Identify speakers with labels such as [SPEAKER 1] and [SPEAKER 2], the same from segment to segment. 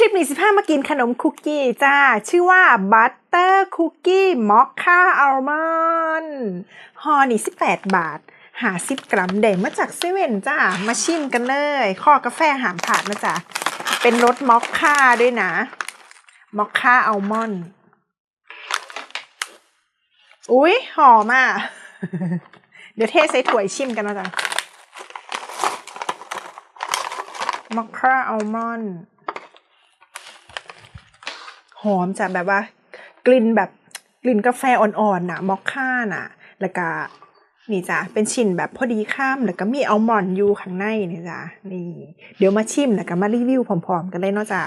[SPEAKER 1] คลิปนี้สิพามากินขนมคุกกี้จ้า ชื่อว่าบัตเตอร์คุกกี้มอคค่าอัลมอนด์ห่อนี่18บาท หา10กรัมเด่มาจากเซเว่นจ้า มาชิมกันเลยข้อกาแฟหามผ่านนะจ๊ะเป็นรสมอคค่าด้วยนะ มอคค่าอัลมอนด์อุ๊ยหอมอะ เดี๋ยวเทใส่ถ้วยชิมกันนะจ๊ะมอคค่าอัลมอนด์ หอมจากแบบว่ากลิ่นแบบกลิ่นกาแฟอ่อนๆน่ะมอคค่าน่ะ แล้วก็นี่จ้ะเป็นชิ้นแบบพอดีข้ามแล้วก็มีอัลมอนด์อยู่ข้างในนี่จ้ะนี่ เดี๋ยวมาชิมแล้วก็มารีวิวพร้อมๆกันเลยเนาะจ้ะ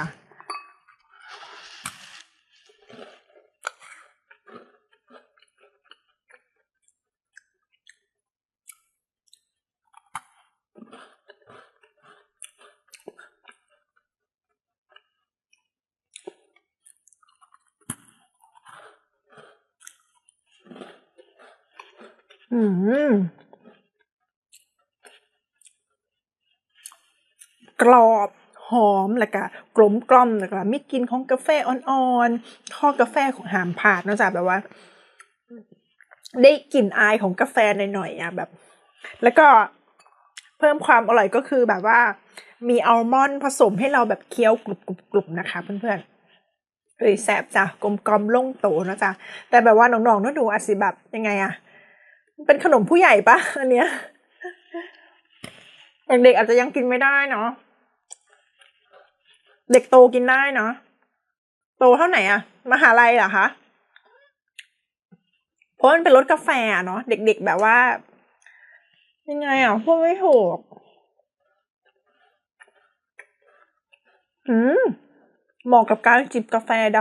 [SPEAKER 1] อืมกรอบหอมแล้วก็กลมกล่อมแล้วก็มีกลิ่นของกาแฟอ่อนๆข้อกาแฟของหามผาดเนอะจ๊ะแบบว่า ได้กลิ่นอายของกาแฟหน่อยๆอะแบบ แล้วก็เพิ่มความอร่อยก็คือแบบว่า มีอัลมอนด์ผสมให้เราแบบเคี้ยวกรุบๆๆนะคะ เพื่อนๆเอ้ยแซบจ้ะกลมกลมล่งโตเนะจ๊ะแต่แบบว่าน้องๆน้องหนูอาจสิแบบยังไงอะ เป็นขนมผู้ใหญ่ปะอันเนี้ยเด็กๆอาจจะยังกินไม่ได้เนาะเด็กโตกินได้เนาะโตเท่าไหนอะมหาลัยเหรอคะเพราะมันเป็นรสกาแฟเนาะเด็ก ๆ แบบว่า ยังไงอะพูดไม่ถูกอืมเหมาะกับการจิบกาแฟด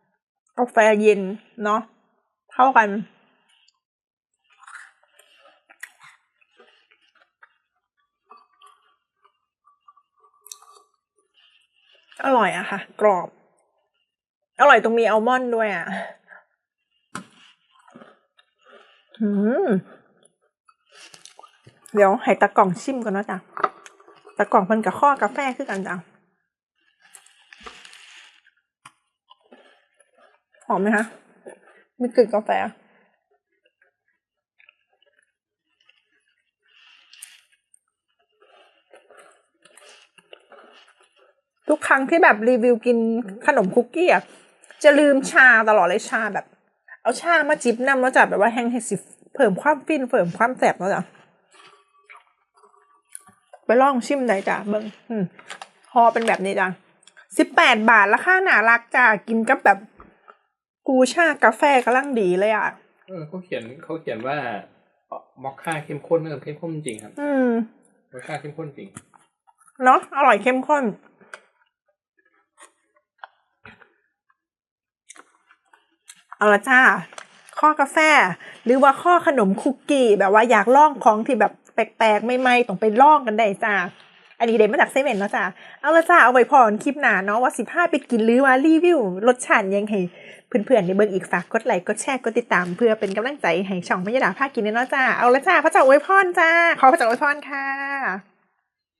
[SPEAKER 1] ำกาแฟเย็นเนาะเข้ากัน อร่อยอะค่ะ กรอบ อร่อยตรงมีอัลมอนด์ด้วยอะอืมเดี๋ยวให้ตะกล่องชิมก่อนนะจ๊ะตะกล่องมันกับข้อกาแฟคือกันจ้ะหอมไหมคะมีกลิ่นกาแฟ ทุกครั้งที่แบบรีวิวกินขนมคุกกี้อะจะลืมชาตลอดเลยชาแบบ เอาชามาจิบน้ำแล้วจับแบบว่าแห้งให้สิเพิ่มความฟินเพิ่มความแสบแล้วจ้ะไปลองชิมได้จ้ะเบิ้งอืมฮอเป็นแบบนี้จ้ะสิบแปดบาทราคาหนารักจ้ะกินกับแบบกูชากาแฟกำลังดีเลยอะ
[SPEAKER 2] เออเขาเขียนเขาเขียนว่ามอคค่าเข้มข้นเออเข้มข้นจริงครับ
[SPEAKER 1] อืม
[SPEAKER 2] มอคค่าเข้มข้นจริง
[SPEAKER 1] เนาะอร่อยเข้มข้น เอาละจ้าข้อกาแฟ หรือว่าข้อขนมคุกกี้แบบว่าอยากลองของที่แบบแปลกๆใหม่ๆต้องไปลองกันได้จ้าอันนี้เด็ดมาจากเซเว่นเนาะจ้าเอาละจ้าเอาไว้พอนคลิปหนาเนาะว่าสิพาไปกินหรือว่ารีวิวรสชาติยังให้เพื่อนๆในเบิ่งอีกฝากกดไลค์กดแชร์กดติดตามเพื่อเป็นกำลังใจให้ช่องพยาดาภาคกินเนาะจ้าเอาละจ้าพระเจ้าอวยพรจ้าขอพระเจ้าอวยพรค่ะ